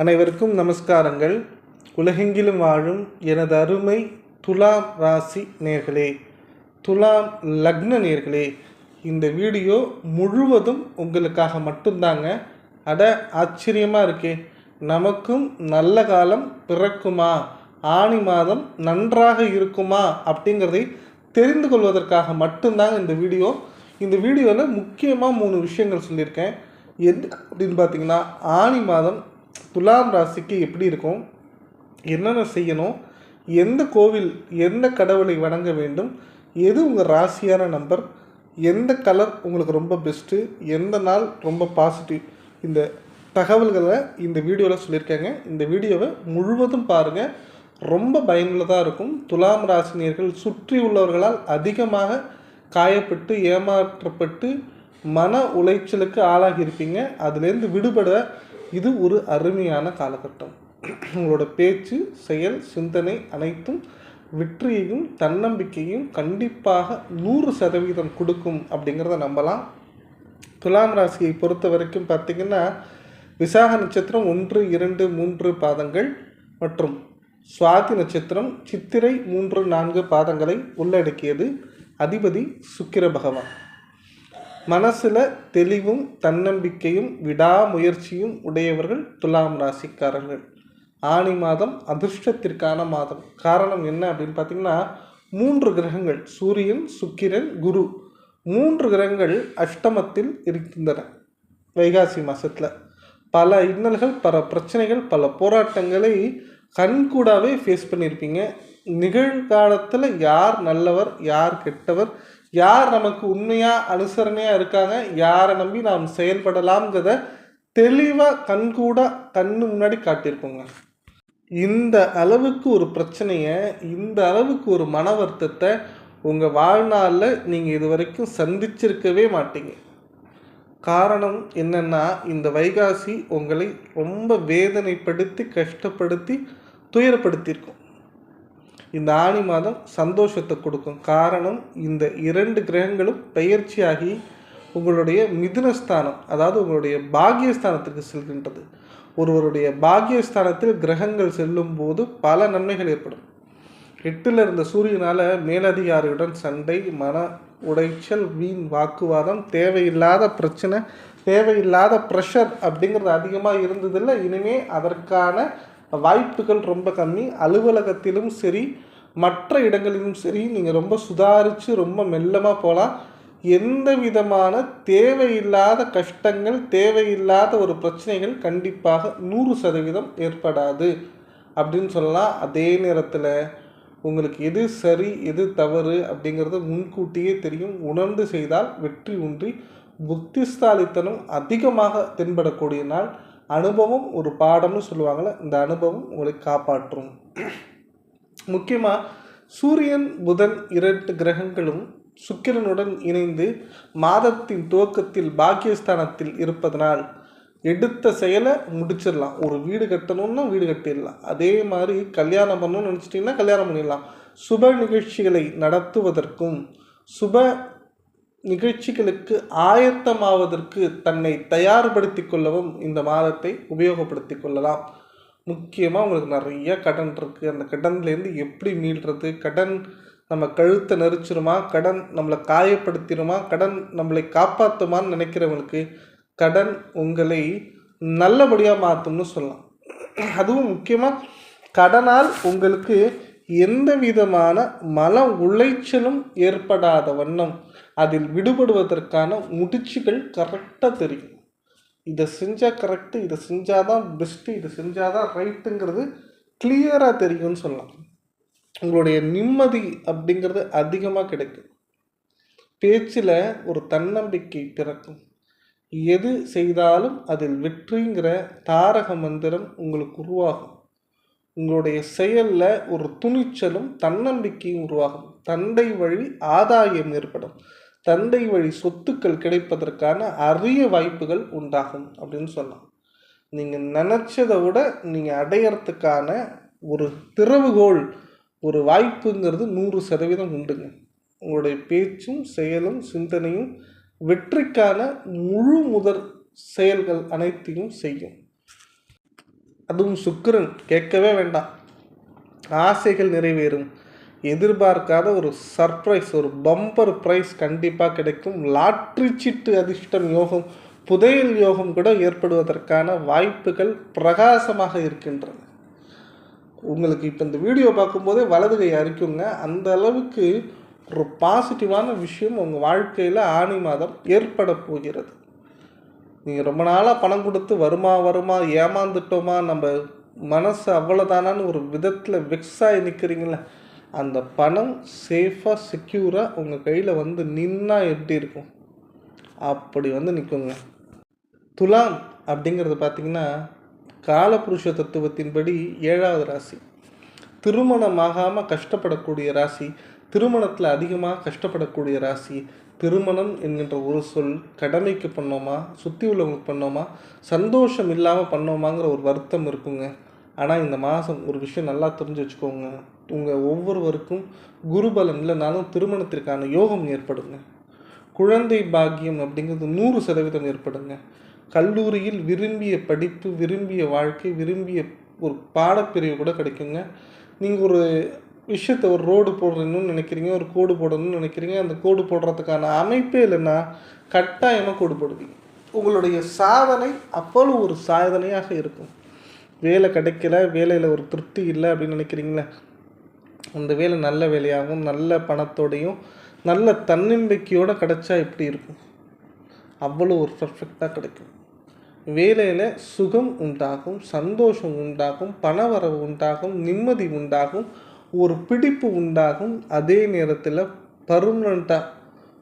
அனைவருக்கும் நமஸ்காரங்கள். உலகெங்கிலும் வாழும் எனது அருமை துலாம் ராசி நேர்களே துலாம் லக்ன நேர்களே இந்த வீடியோ முழுவதும் உங்களுக்காக மட்டும்தாங்க. அட ஆச்சரியமாக இருக்கே. நமக்கும் நல்ல காலம் பிறக்குமா? ஆணி மாதம் நன்றாக இருக்குமா? அப்படிங்கிறதை தெரிந்து கொள்வதற்காக மட்டும்தாங்க இந்த வீடியோ. இந்த வீடியோவில் முக்கியமாக மூணு விஷயங்கள் சொல்லியிருக்கேன். எது அப்படின்னு பார்த்தீங்கன்னா ஆணி மாதம் துலாம் ராசிக்கு எப்படி இருக்கும்? என்னென்ன செய்யணும்? எந்த கோவில் எந்த கடவுளை வணங்க வேண்டும்? எது உங்கள் ராசியான நம்பர் எந்த கலர் உங்களுக்கு ரொம்ப பெஸ்ட்டு எந்த நாள் ரொம்ப பாசிட்டிவ் இந்த தகவல்களை இந்த வீடியோவில் சொல்லியிருக்கேங்க. இந்த வீடியோவை முழுவதும் பாருங்கள் ரொம்ப பயனுள்ளதாக இருக்கும். துலாம் ராசினியர்கள் சுற்றி உள்ளவர்களால் அதிகமாக காயப்பட்டு ஏமாற்றப்பட்டு மன உளைச்சலுக்கு ஆளாகி இருப்பீங்க. அதுலேருந்து விடுபட இது ஒரு அருமையான காலகட்டம். உங்களோட பேச்சு செயல் சிந்தனை அனைத்தும் வெற்றியையும் தன்னம்பிக்கையும் கண்டிப்பாக நூறு சதவீதம் கொடுக்கும் அப்படிங்கிறத நம்பலாம். துலாம் ராசியை பொறுத்த வரைக்கும் பார்த்திங்கன்னா விசாக நட்சத்திரம் ஒன்று இரண்டு மூன்று பாதங்கள் மற்றும் சுவாதி நட்சத்திரம் சித்திரை மூன்று நான்கு பாதங்களை உள்ளடக்கியது. அதிபதி சுக்கிர பகவான். மனசில் தெளிவும் தன்னம்பிக்கையும் விடாமுயற்சியும் உடையவர்கள் துலாம் ராசிக்காரர்கள். ஆணி மாதம் அதிர்ஷ்டத்திற்கான மாதம். காரணம் என்ன அப்படின்னு பார்த்தீங்கன்னா மூன்று கிரகங்கள் சூரியன் சுக்கிரன் குரு. மூன்று கிரகங்கள் அஷ்டமத்தில் இருக்கின்றன. வைகாசி மாதத்தில் பல இன்னல்கள் பல பிரச்சனைகள் பல போராட்டங்களை கண்கூடாவே ஃபேஸ் பண்ணியிருப்பீங்க நிகழ்காலத்தில் யார் நல்லவர் யார் கெட்டவர் யார் நமக்கு உண்மையாக அனுசரணையாக இருக்காங்க யாரை நம்பி நாம் செயல்படலாம்ங்கிறத தெளிவாக கண்கூட கண்ணு முன்னாடி காட்டியிருக்கோங்க. இந்த அளவுக்கு ஒரு பிரச்சனையை இந்த அளவுக்கு ஒரு மன வருத்தத்தை உங்கள் வாழ்நாளில் நீங்கள் இது வரைக்கும் சந்திச்சிருக்கவே மாட்டீங்க. காரணம் என்னென்னா இந்த வைகாசி உங்களை ரொம்ப வேதனைப்படுத்தி கஷ்டப்படுத்தி துயரப்படுத்தியிருக்கும். இந்த ஆணி மாதம் சந்தோஷத்தை கொடுக்கும். காரணம் இந்த இரண்டு கிரகங்களும் பெயர்ச்சியாகி உங்களுடைய மிதுனஸ்தானம் அதாவது உங்களுடைய பாக்கியஸ்தானத்துக்கு செல்கின்றது. ஒருவருடைய பாக்கியஸ்தானத்தில் கிரகங்கள் செல்லும் போது பல நன்மைகள் ஏற்படும். எட்டில் இருந்த சூரியனால் மேலதிகாரியுடன் சண்டை மன உடைச்சல் வீண் வாக்குவாதம் தேவையில்லாத பிரச்சனை தேவையில்லாத ப்ரெஷர் அப்படிங்கிறது அதிகமாக இருந்ததில்லை. இனிமே அதற்கான வாய்ப்புகள் ரொம்ப கம்மி. அலுவலகத்திலும் சரி மற்ற இடங்களிலும் சரி நீங்கள் ரொம்ப சுதாரித்து ரொம்ப மெல்லமாக போகலாம் எந்த விதமான தேவையில்லாத கஷ்டங்கள் தேவையில்லாத ஒரு பிரச்சனைகள் கண்டிப்பாக நூறு சதவீதம் ஏற்படாது. அப்படின்னு சொல்லலாம். அதே நேரத்தில் உங்களுக்கு எது சரி எது தவறு அப்படிங்கிறது முன்கூட்டியே தெரியும். உணர்ந்து செய்தால் வெற்றி உன்றி புத்திஸ்தாலித்தனம் அதிகமாக தென்படக்கூடிய நாள். அனுபவம் ஒரு பாடம்னு சொல்லுவாங்கள்ல இந்த அனுபவம் உங்களை காப்பாற்றும். முக்கியமாக சூரியன் புதன் இரண்டு கிரகங்களும் சுக்கிரனுடன் இணைந்து மாதத்தின் துவக்கத்தில் பாக்கியஸ்தானத்தில் இருப்பதனால் எடுத்த செயலை முடிச்சிடலாம். ஒரு வீடு கட்டணும்னா வீடு கட்டிடலாம். அதே மாதிரி கல்யாணம் பண்ணணும்னு நினச்சிட்டிங்கன்னா கல்யாணம் பண்ணிடலாம். சுப நிகழ்ச்சிகளை நடத்துவதற்கும் சுப நிகழ்ச்சிகளுக்கு ஆயத்தமாவதற்கு தன்னை தயார்படுத்தி கொள்ளவும் இந்த மாதத்தை உபயோகப்படுத்தி கொள்ளலாம். முக்கியமாக உங்களுக்கு நிறைய கடன் இருக்குது அந்த கடன்லேருந்து எப்படி மீள்றது? கடன் நம்ம கழுத்தை நெரிச்சிருமா? கடன் நம்மளை காயப்படுத்திடுமா கடன் நம்மளை காப்பாற்றுமான்னு நினைக்கிறவங்களுக்கு கடன் உங்களை நல்லபடியாக மாற்றும்னு சொல்லலாம். அதுவும் முக்கியமாக கடனால் உங்களுக்கு எந்த விதமான மன உளைச்சலும் ஏற்படாத வண்ணம் அதில் விடுபடுவதற்கான முடிச்சுகள் கரெக்டாக தெரியும். இதை செஞ்சால் கரெக்டு இதை செஞ்சால் தான் பெஸ்ட்டு இதை செஞ்சால் தான் ரைட்டுங்கிறது கிளியராக தெரியும்னு சொல்லலாம். உங்களுடைய நிம்மதி அப்படிங்கிறது அதிகமாக கிடைக்கும். பேச்சில் ஒரு தன்னம்பிக்கை பிறக்கும். எது செய்தாலும் அதில் வெற்றிங்கிற தாரக மந்திரம் உங்களுக்கு உருவாகும். உங்களுடைய செயலில் ஒரு துணிச்சலும் தன்னம்பிக்கையும் உருவாகும். தந்தை வழி ஆதாயம் ஏற்படும். தந்தை வழி சொத்துக்கள் கிடைப்பதற்கான அரிய வாய்ப்புகள் உண்டாகும் அப்படின்னு சொல்லலாம் நீங்கள் நினச்சதை விட நீங்கள் அடையறதுக்கான ஒரு திறவுகோள் ஒரு வாய்ப்புங்கிறது நூறு சதவீதம் உண்டுங்க. உங்களுடைய பேச்சும் செயலும் சிந்தனையும் வெற்றிக்கான முழு முதற் செயல்கள் அனைத்தையும் செய்யும். அதுவும் சுக்கிரன் கேட்கவே வேண்டாம். ஆசைகள் நிறைவேறும். எதிர்பார்க்காத ஒரு சர்ப்ரைஸ் ஒரு பம்பர் ப்ரைஸ் கண்டிப்பாக கிடைக்கும். லாட்ரி சீட்டு அதிர்ஷ்டம் யோகம் புதையல் யோகம் கூட ஏற்படுவதற்கான வாய்ப்புகள் பிரகாசமாக இருக்கின்றன. உங்களுக்கு இப்போ இந்த வீடியோ பார்க்கும்போதே வலது கை அரிக்குங்க. அந்த அளவுக்கு ஒரு பாசிட்டிவான விஷயம் உங்கள் வாழ்க்கையில் ஆணி மாதம் ஏற்பட போகிறது. நீங்கள் ரொம்ப நாளாக பணம் கொடுத்து வருமா வருமா ஏமாந்துட்டோமா நம்ம மனசு அவ்வளோதானான்னு ஒரு விதத்தில் வெக்ஸாகி நிற்கிறீங்களே அந்த பணம் சேஃபாக செக்யூராக உங்கள் கையில் வந்து நின்னா எப்படி இருக்கும்? அப்படி வந்து நிற்குங்க துலாம் அப்படிங்கிறது பார்த்திங்கன்னா காலபுருஷ தத்துவத்தின்படி ஏழாவது ராசி. திருமணமாகாமல் கஷ்டப்படக்கூடிய ராசி திருமணத்தில் அதிகமாக கஷ்டப்படக்கூடிய ராசி திருமணம் என்கின்ற ஒரு சொல் கடமைக்கு பண்ணோமா சுற்றி உள்ளவங்களுக்கு பண்ணோமா சந்தோஷம் இல்லாமல் பண்ணோமாங்கிற ஒரு வருத்தம் இருக்குங்க. ஆனால் இந்த மாதம் ஒரு விஷயம் நல்லா தெரிஞ்சு வச்சுக்கோங்க. உங்கள் ஒவ்வொருவருக்கும் குருபலன் இல்லைனாலும் திருமணத்திற்கான யோகம் ஏற்படுங்க. குழந்தை பாக்கியம் அப்படிங்கிறது நூறு சதவீதம் ஏற்படுங்க. கல்லூரியில் விரும்பிய படிப்பு விரும்பிய வாழ்க்கை விரும்பிய ஒரு பாடப்பிரிவு கூட கிடைக்குங்க. நீங்கள் ஒரு விஷயத்த ஒரு ரோடு போடணும்னு நினைக்கிறீங்க ஒரு கோடு போடணும்னு நினைக்கிறீங்க அந்த கோடு போடுறதுக்கான அமைப்பே இல்லைன்னா கட்டாயமாக கோடு போடுவீங்க. உங்களுடைய சாதனை அப்போது ஒரு சாதனையாக இருக்கும். வேலை கிடைக்கல வேலையில் ஒரு திருப்தி இல்லை அப்படின்னு நினைக்கிறீங்களா அந்த வேலை நல்ல வேலையாகவும் நல்ல பணத்தோடையும் நல்ல தன்னம்பிக்கையோடு கிடைச்சா எப்படி இருக்கும்? அவ்வளோ ஒரு பர்ஃபெக்டாக கிடைக்கும். வேலையில் சுகம் உண்டாகும் சந்தோஷம் உண்டாகும் பணவரவு உண்டாகும் நிம்மதி உண்டாகும் ஒரு பிடிப்பு உண்டாகும். அதே நேரத்தில் பர்மனண்ட்டாக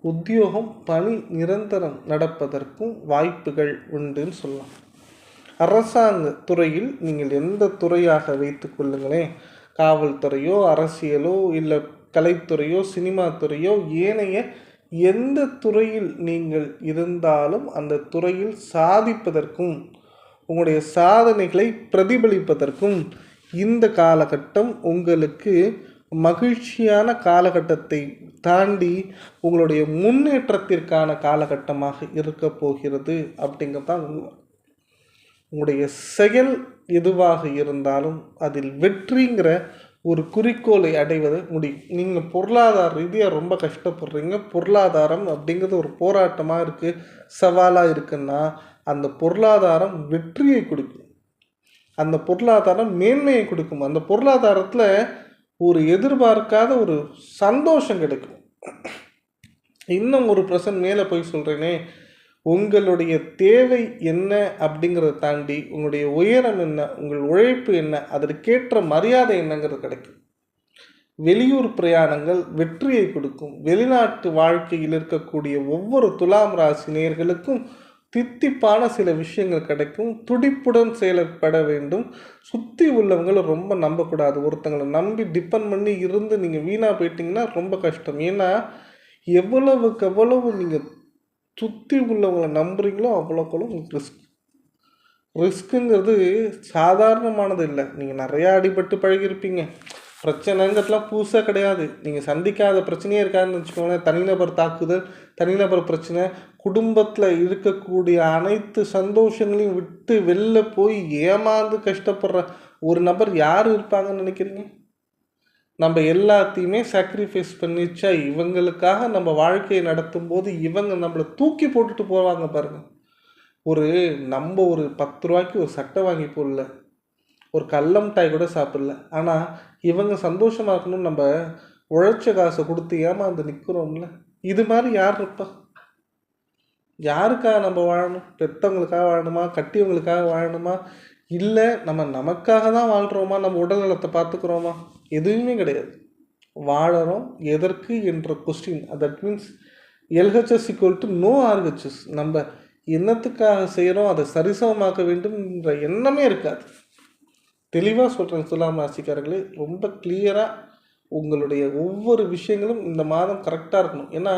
உத்தியோகம் பணி நிரந்தரம் நடப்பதற்கும் வாய்ப்புகள் உண்டுன்னு சொல்லலாம். அரசாங்க துறையில் நீங்கள் எந்த துறையாக வைத்து கொள்ளுங்களேன்? காவல்துறையோ அரசியலோ இல்லை கலைத்துறையோ சினிமா துறையோ ஏனைய எந்த துறையில் நீங்கள் இருந்தாலும் அந்த துறையில் சாதிப்பதற்கும் உங்களுடைய சாதனைகளை பிரதிபலிப்பதற்கும் இந்த காலகட்டம் உங்களுக்கு மகிழ்ச்சியான காலகட்டத்தை தாண்டி உங்களுடைய முன்னேற்றத்திற்கான காலகட்டமாக இருக்க போகிறது அப்படிங்கிறதான் உண்மை உங்களுடைய செயல் எதுவாக இருந்தாலும் அதில் வெற்றிங்கிற ஒரு குறிக்கோளை அடைவது முடியும் நீங்கள் பொருளாதார ரீதியாக ரொம்ப கஷ்டப்படுறீங்க. பொருளாதாரம் அப்படிங்கிறது ஒரு போராட்டமாக இருக்குது சவாலாக இருக்குன்னா அந்த பொருளாதாரம் வெற்றியை கொடுக்கும். அந்த பொருளாதாரம் மேன்மையை கொடுக்கும். அந்த பொருளாதாரத்தில் ஒரு எதிர்பார்க்காத ஒரு சந்தோஷம் கிடைக்கும். இன்னும் ஒரு பிரசன் மேலே போய் சொல்கிறேனே உங்களுடைய தேவை என்ன அப்படிங்கிறத தாண்டி உங்களுடைய உயரம் என்ன உங்கள் உழைப்பு என்ன அதற்கேற்ற மரியாதை என்னங்கிறது கிடைக்கும். வெளியூர் பிரயாணங்கள் வெற்றியை கொடுக்கும். வெளிநாட்டு வாழ்க்கையில் இருக்கக்கூடிய ஒவ்வொரு துலாம் ராசி நேர்களுக்கும் தித்திப்பான சில விஷயங்கள் கிடைக்கும். துடிப்புடன் செயல்பட வேண்டும். சுற்றி உள்ளவங்களை ரொம்ப நம்பக்கூடாது. ஒருத்தங்களை நம்பி டிபெண்ட் பண்ணி இருந்து நீங்கள் வீணாக போயிட்டீங்கன்னா ரொம்ப கஷ்டம். ஏன்னா எவ்வளவுக்கு எவ்வளவு நீங்கள் சுற்றி உள்ளவங்களை நம்புறீங்களோ அவ்வளோக்குள்ள உங்களுக்கு ரிஸ்க் ரிஸ்க்குங்கிறது சாதாரணமானது இல்லை. நீங்கள் நிறையா அடிபட்டு பழகிருப்பீங்க பிரச்சனைங்கிறதுலாம் புதுசாக கிடையாது. நீங்கள் சந்திக்காத பிரச்சனையே இருக்காதுன்னு வச்சுக்கோங்களேன். தனிநபர் தாக்குதல் தனிநபர் பிரச்சனை குடும்பத்தில் இருக்கக்கூடிய அனைத்து சந்தோஷங்களையும் விட்டு வெளில போய் ஏமாந்து கஷ்டப்படுற ஒரு நபர் யார் இருப்பாங்கன்னு நினைக்கிறீங்க? நம்ம எல்லாத்தையுமே சாக்ரிஃபைஸ் பண்ணிச்சா இவங்களுக்காக நம்ம வாழ்க்கையை நடத்தும் போது இவங்க நம்மளை தூக்கி போட்டுட்டு போவாங்க பாருங்கள் ஒரு நம்ம ஒரு பத்து ரூபாய்க்கு ஒரு சட்டை வாங்கி போடல. ஒரு கல்லம் மிட்டாய் கூட சாப்பிடல. ஆனால் இவங்க சந்தோஷமாக இருக்கணும்னு நம்ம உழைச்ச காசை கொடுத்து ஏமாந்து நிற்கிறோம்ல இது மாதிரி யார் இருப்பா? யாருக்காக நம்ம வாழணும்? பெற்றவங்களுக்காக வாழணுமா? கட்டியவங்களுக்காக வாழணுமா? இல்லை நம்ம நமக்காக தான் வாழ்கிறோமா நம்ம உடல் நலத்தை பார்த்துக்கிறோமா? எதுவுமே கிடையாது. வாழறோம் எதற்கு என்ற question that means LHS equal to no RHS நம்ம என்னத்துக்காக செய்கிறோம் அதை சரிசமமாக்க வேண்டும் என்ற எண்ணமே இருக்காது. தெளிவாக சொல்கிறேன் துலாம் ராசிக்காரர்களே. ரொம்ப கிளியராக உங்களுடைய ஒவ்வொரு விஷயங்களும் இந்த மாதம் கரெக்டாக இருக்கணும். ஏன்னா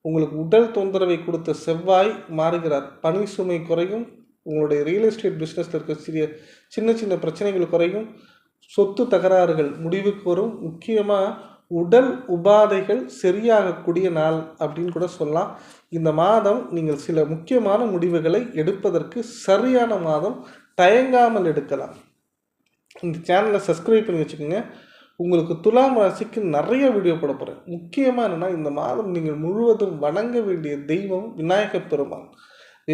உங்களுக்கு உடல் தொந்தரவை கொடுத்த செவ்வாய் மாறுகிறார். பணி சுமை குறையும். உங்களுடைய ரியல் எஸ்டேட் பிஸ்னஸில் இருக்க சிறிய சின்ன சின்ன பிரச்சனைகள் குறையும். சொத்து தகராறுகள் முடிவுக்கு வரும். முக்கியமாக உடல் உபாதைகள் சரியாகக்கூடிய நாள் அப்படின்னு கூட சொல்லலாம். இந்த மாதம் நீங்கள் சில முக்கியமான முடிவுகளை எடுப்பதற்கு சரியான மாதம் தயங்காமல் எடுக்கலாம். இந்த சேனலை சப்ஸ்கிரைப் பண்ணி வச்சுக்கோங்க. உங்களுக்கு துலாம் ராசிக்கு நிறைய வீடியோ போட போகிறேன் முக்கியமாக என்னென்னா இந்த மாதம் நீங்கள் முழுவதும் வணங்க வேண்டிய தெய்வம் விநாயகப் பெருமான்.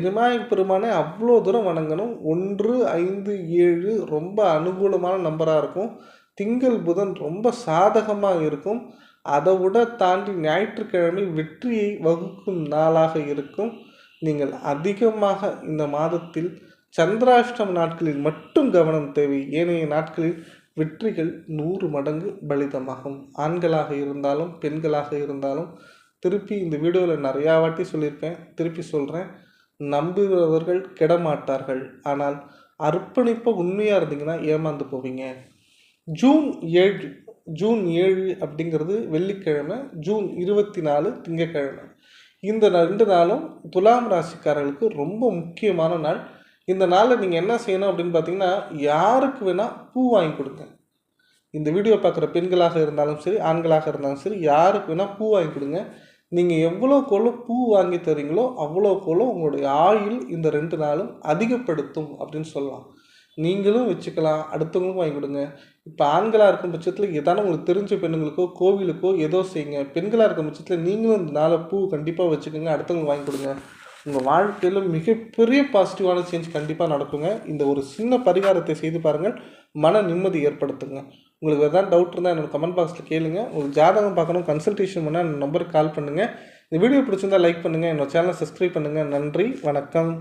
விநாயகப் பெருமானை அவ்வளோ தூரம் வணங்கணும். ஒன்று ஐந்து ஏழு ரொம்ப அனுகூலமான நம்பராக இருக்கும். திங்கள் புதன் ரொம்ப சாதகமாக இருக்கும். அதை விட தாண்டி ஞாயிற்றுக்கிழமை வெற்றியை வகுக்கும் நாளாக இருக்கும். நீங்கள் அதிகமாக இந்த மாதத்தில் சந்திராஷ்டம நாட்களில் மட்டும் கவனம் தேவை. ஏனைய நாட்களில் வெற்றிகள் நூறு மடங்கு பலிதமாகும். ஆண்களாக இருந்தாலும் பெண்களாக இருந்தாலும் திருப்பி இந்த வீடியோவில் நிறையா வாட்டி சொல்லியிருப்பேன் திருப்பி சொல்கிறேன் நம்புகிறவர்கள் கெடமாட்டார்கள். ஆனால் அர்ப்பணிப்பை உண்மையாக இருந்தீங்கன்னா ஏமாந்து போவீங்க. ஜூன் ஏழு ஜூன் ஏழு அப்படிங்கிறது வெள்ளிக்கிழமை ஜூன் இருபத்தி நாலு திங்கக்கிழமை. இந்த ரெண்டு நாளும் துலாம் ராசிக்காரர்களுக்கு ரொம்ப முக்கியமான நாள். இந்த நாளில் நீங்கள் என்ன செய்யணும் அப்படின்னு பார்த்தீங்கன்னா யாருக்கு வேணால் பூ வாங்கி கொடுங்க. இந்த வீடியோ பார்க்குற பெண்களாக இருந்தாலும் சரி ஆண்களாக இருந்தாலும் சரி யாருக்கு வேணால் பூ வாங்கி கொடுங்க. நீங்கள் எவ்வளோக்கெவ்வளோ பூ வாங்கி தரீங்களோ அவ்வளோக்கெவ்வளோ உங்களுடைய ஆயுள் இந்த ரெண்டு நாளும் அதிகப்படுத்தும் அப்படின்னு சொல்லலாம். நீங்களும் வச்சுக்கலாம் அடுத்தவங்களுக்கும் வாங்கி கொடுங்க. இப்போ ஆண்களாக இருக்கும் பட்சத்தில் எதான உங்களுக்கு தெரிஞ்ச பெண்ணுங்களுக்கோ கோவிலுக்கோ ஏதோ செய்யுங்க. பெண்களாக இருக்கும் பட்சத்தில் நீங்களும் இந்த நாளை பூ கண்டிப்பாக வச்சுக்கோங்க அடுத்தவங்களுக்கு வாங்கி கொடுங்க. உங்கள் வாழ்க்கையில் மிகப்பெரிய பாசிட்டிவான சேஞ்ச் கண்டிப்பாக நடக்குங்க. இந்த ஒரு சின்ன பரிகாரத்தை செய்து பாருங்கள். மன நிம்மதி ஏற்படுத்துங்க. உங்களுக்கு எதாவது டவுட் இருந்தால் என்னோட கமெண்ட் பாக்ஸில் கேளுங்க. உங்களுக்கு ஜாதகம் பார்க்கணும் கன்சல்டேஷன் பண்ணால் நம்பருக்கு கால் பண்ணுங்கள் இந்த வீடியோ பிடிச்சிருந்தால் லைக் பண்ணுங்கள் என்னோட சேனலை சப்ஸ்கிரைப் பண்ணுங்கள் நன்றி வணக்கம்.